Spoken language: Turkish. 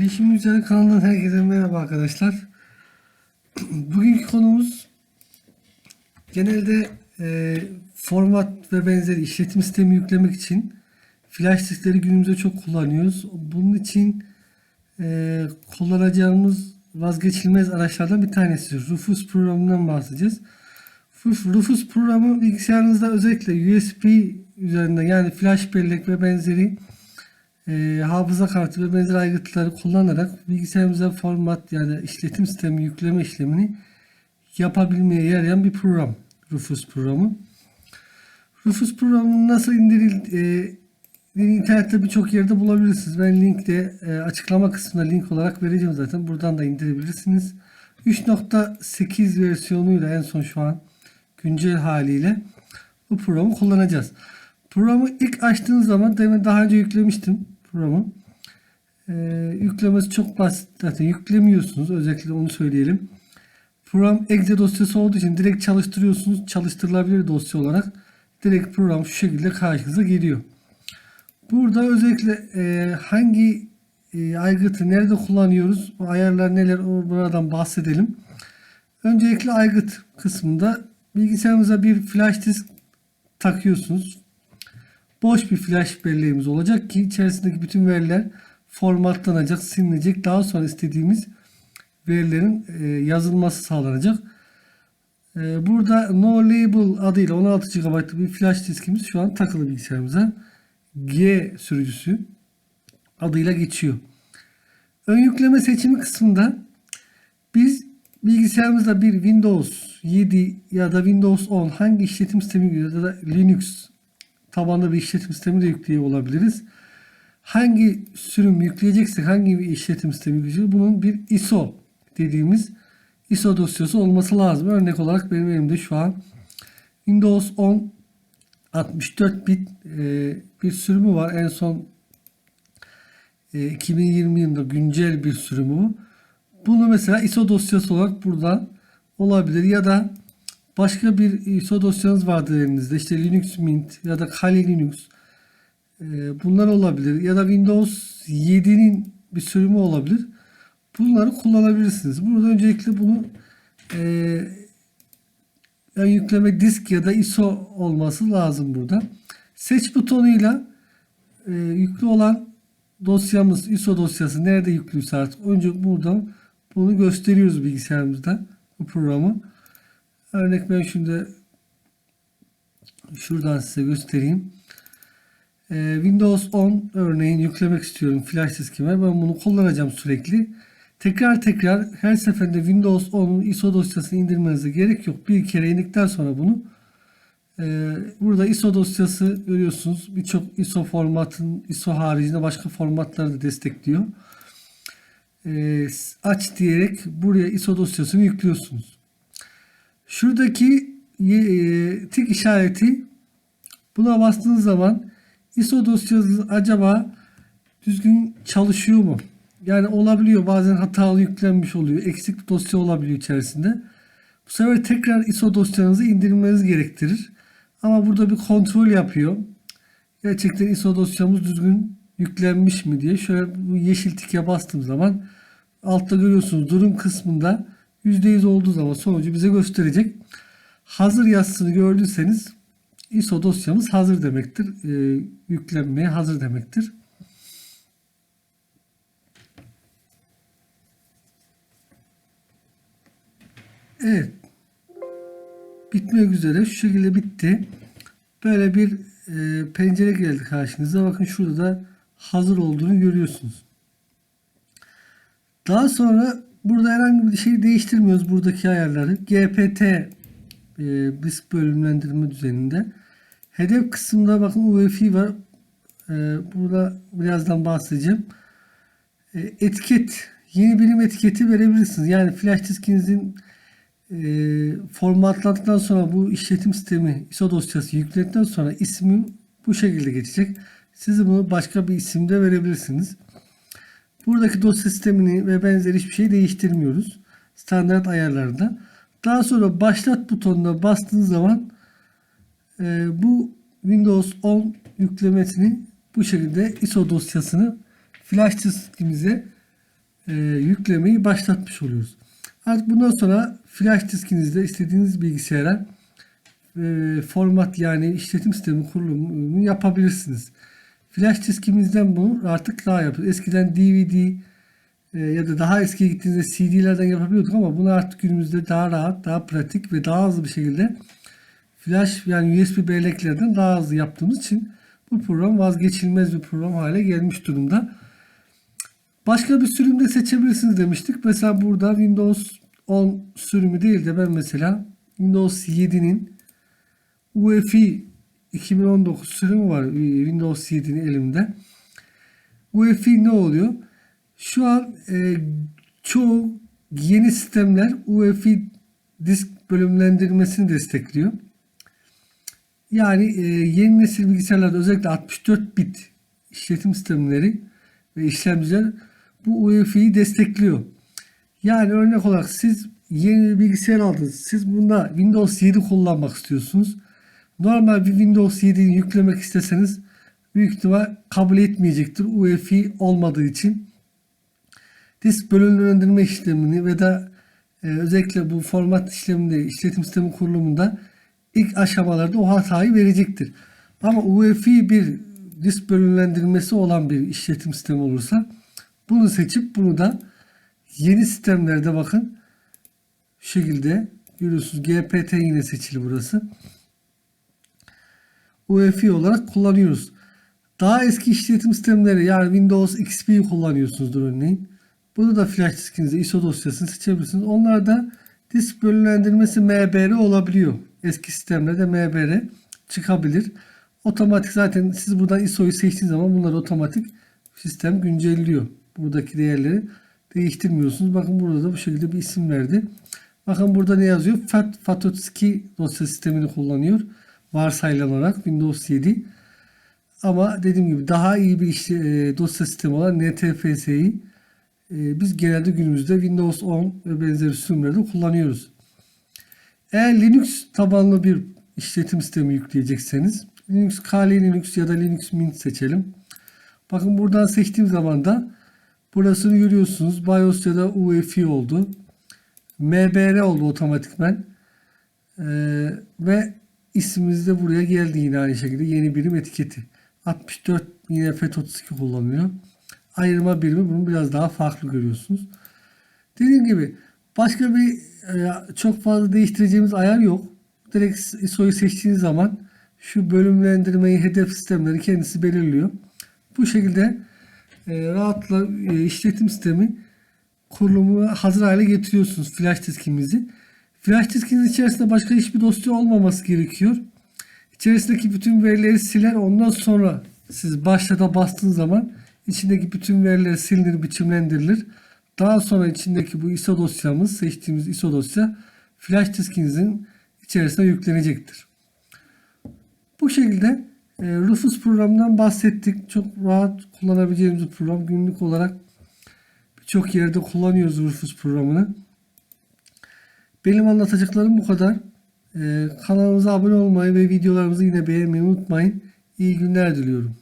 Bilişim Üzeri kanalından herkese merhaba arkadaşlar. Bugünkü konumuz genelde e, format ve benzeri işletim sistemi yüklemek için flash diskleri günümüzde çok kullanıyoruz. Bunun için e, kullanacağımız vazgeçilmez araçlardan bir tanesi Rufus programından bahsedeceğiz. Ruf- Rufus programı bilgisayarınızda özellikle USB üzerinden yani flash bellek ve benzeri e, hafıza kartı ve benzeri aygıtları kullanarak bilgisayarımıza format yani işletim sistemi yükleme işlemini yapabilmeye yarayan bir program. Rufus programı. Rufus programı nasıl indiril e, internette birçok yerde bulabilirsiniz. Ben linkte e, açıklama kısmına link olarak vereceğim zaten. Buradan da indirebilirsiniz. 3.8 versiyonuyla en son şu an güncel haliyle bu programı kullanacağız. Programı ilk açtığınız zaman demin daha önce yüklemiştim programı. Ee, yüklemesi çok basit. Zaten yüklemiyorsunuz. Özellikle onu söyleyelim. Program exe dosyası olduğu için direkt çalıştırıyorsunuz. Çalıştırılabilir dosya olarak. Direkt program şu şekilde karşınıza geliyor. Burada özellikle e, hangi e, aygıtı nerede kullanıyoruz? Bu ayarlar neler? O buradan bahsedelim. Öncelikle aygıt kısmında bilgisayarımıza bir flash disk takıyorsunuz. Boş bir flash belleğimiz olacak ki içerisindeki bütün veriler formatlanacak, silinecek. Daha sonra istediğimiz verilerin e, yazılması sağlanacak. E, burada No Label adıyla 16 GB'lık bir flash diskimiz şu an takılı bilgisayarımıza. G sürücüsü adıyla geçiyor. Ön yükleme seçimi kısmında biz bilgisayarımızda bir Windows 7 ya da Windows 10 hangi işletim sistemi ya da Linux tabanlı bir işletim sistemi de yükleye olabiliriz. Hangi sürüm yükleyeceksek, hangi bir işletim sistemi yükleyeceksek bunun bir ISO dediğimiz ISO dosyası olması lazım. Örnek olarak benim elimde şu an Windows 10 64 bit e, bir sürümü var. En son e, 2020 yılında güncel bir sürümü bu. Bunu mesela ISO dosyası olarak buradan olabilir ya da başka bir ISO dosyanız vardır elinizde. İşte Linux Mint ya da Kali Linux. Ee, bunlar olabilir. Ya da Windows 7'nin bir sürümü olabilir. Bunları kullanabilirsiniz. Burada öncelikle bunu e, yani yükleme disk ya da ISO olması lazım burada. Seç butonuyla e, yüklü olan dosyamız ISO dosyası nerede yüklüyse artık önce buradan bunu gösteriyoruz bilgisayarımızda bu programı. Örnek ben şimdi şuradan size göstereyim. Ee, Windows 10 örneğin yüklemek istiyorum flash diskime. Ben bunu kullanacağım sürekli. Tekrar tekrar her seferinde Windows 10'un ISO dosyasını indirmenize gerek yok. Bir kere indikten sonra bunu e, burada ISO dosyası görüyorsunuz. Birçok ISO formatın ISO haricinde başka formatları da destekliyor. E, aç diyerek buraya ISO dosyasını yüklüyorsunuz. Şuradaki e, tik işareti buna bastığınız zaman ISO dosyası acaba düzgün çalışıyor mu? Yani olabiliyor bazen hatalı yüklenmiş oluyor. Eksik dosya olabiliyor içerisinde. Bu sefer tekrar ISO dosyanızı indirmeniz gerektirir. Ama burada bir kontrol yapıyor. Gerçekten ISO dosyamız düzgün yüklenmiş mi diye. Şöyle bu yeşil tike bastığım zaman altta görüyorsunuz durum kısmında %100 olduğu zaman sonucu bize gösterecek. Hazır yazısını gördüyseniz ISO dosyamız hazır demektir. E, yüklenmeye hazır demektir. Evet. Bitmek üzere. Şu şekilde bitti. Böyle bir e, pencere geldi karşınıza. Bakın şurada da hazır olduğunu görüyorsunuz. Daha sonra burada herhangi bir şey değiştirmiyoruz buradaki ayarları. GPT e, disk bölümlendirme düzeninde. Hedef kısmında bakın UEFI var. E, burada birazdan bahsedeceğim. E, etiket, yeni birim etiketi verebilirsiniz. Yani flash diskinizin e, formatladıktan sonra bu işletim sistemi ISO dosyası yükledikten sonra ismi bu şekilde geçecek. Siz bunu başka bir isimde verebilirsiniz. Buradaki dosya sistemini ve benzeri hiçbir şey değiştirmiyoruz. Standart ayarlarda. Daha sonra başlat butonuna bastığınız zaman e, bu Windows 10 yüklemesini bu şekilde ISO dosyasını flash diskimize e, yüklemeyi başlatmış oluyoruz. Artık bundan sonra flash diskinizde istediğiniz bilgisayara e, format yani işletim sistemi kurulumunu yapabilirsiniz. Flash diskimizden bunu artık daha yapıyoruz. Eskiden DVD e, ya da daha eskiye gittiğinizde CD'lerden yapabiliyorduk ama bunu artık günümüzde daha rahat, daha pratik ve daha hızlı bir şekilde flash yani USB belleklerden daha hızlı yaptığımız için bu program vazgeçilmez bir program hale gelmiş durumda. Başka bir sürüm de seçebilirsiniz demiştik. Mesela burada Windows 10 sürümü değil de ben mesela Windows 7'nin UEFI 2019 sürümü var Windows 7'nin elimde. UEFI ne oluyor? Şu an e, çoğu yeni sistemler UEFI disk bölümlendirmesini destekliyor. Yani e, yeni nesil bilgisayarlarda özellikle 64 bit işletim sistemleri ve işlemciler bu UEFI'yi destekliyor. Yani örnek olarak siz yeni bir bilgisayar aldınız. Siz bunda Windows 7 kullanmak istiyorsunuz. Normal bir Windows 7'yi yüklemek isteseniz büyük ihtimal kabul etmeyecektir. UEFI olmadığı için disk bölümlendirme işlemini ve da e, özellikle bu format işleminde işletim sistemi kurulumunda ilk aşamalarda o hatayı verecektir. Ama UEFI bir disk bölümlendirmesi olan bir işletim sistemi olursa bunu seçip bunu da yeni sistemlerde bakın şu şekilde görüyorsunuz GPT yine seçili burası. UEFI olarak kullanıyoruz. Daha eski işletim sistemleri yani Windows XP'yi kullanıyorsunuzdur örneğin. Bunu da flash diskinize ISO dosyasını seçebilirsiniz. Onlarda disk bölümlendirmesi MBR olabiliyor. Eski sistemlerde MBR çıkabilir. Otomatik zaten siz buradan ISO'yu seçtiğiniz zaman bunlar otomatik sistem güncelliyor. Buradaki değerleri değiştirmiyorsunuz. Bakın burada da bu şekilde bir isim verdi. Bakın burada ne yazıyor? FAT FAT32 dosya sistemini kullanıyor. Varsayılan Windows 7. Ama dediğim gibi daha iyi bir işte, e, dosya sistemi olan NTFS'yi e, biz genelde günümüzde Windows 10 ve benzeri sürümlerde kullanıyoruz. Eğer Linux tabanlı bir işletim sistemi yükleyecekseniz Linux Kali Linux ya da Linux Mint seçelim. Bakın buradan seçtiğim zaman da burasını görüyorsunuz. BIOS ya da UEFI oldu. MBR oldu otomatikmen. Ee, ve ismimiz de buraya geldi yine aynı şekilde. Yeni birim etiketi. 64 yine FAT32 kullanılıyor. Ayırma birimi bunu biraz daha farklı görüyorsunuz. Dediğim gibi başka bir e, çok fazla değiştireceğimiz ayar yok. Direkt ISO'yu seçtiğiniz zaman şu bölümlendirmeyi hedef sistemleri kendisi belirliyor. Bu şekilde e, rahatla e, işletim sistemi kurulumu hazır hale getiriyorsunuz flash diskimizi. Flash diskiniz içerisinde başka hiçbir dosya olmaması gerekiyor. İçerisindeki bütün verileri siler ondan sonra siz başlata bastığınız zaman içindeki bütün veriler silinir, biçimlendirilir. Daha sonra içindeki bu ISO dosyamız, seçtiğimiz ISO dosya flash diskinizin içerisine yüklenecektir. Bu şekilde e, Rufus programından bahsettik. Çok rahat kullanabileceğimiz bir program. Günlük olarak birçok yerde kullanıyoruz Rufus programını. Benim anlatacaklarım bu kadar. E, kanalımıza abone olmayı ve videolarımızı yine beğenmeyi unutmayın. İyi günler diliyorum.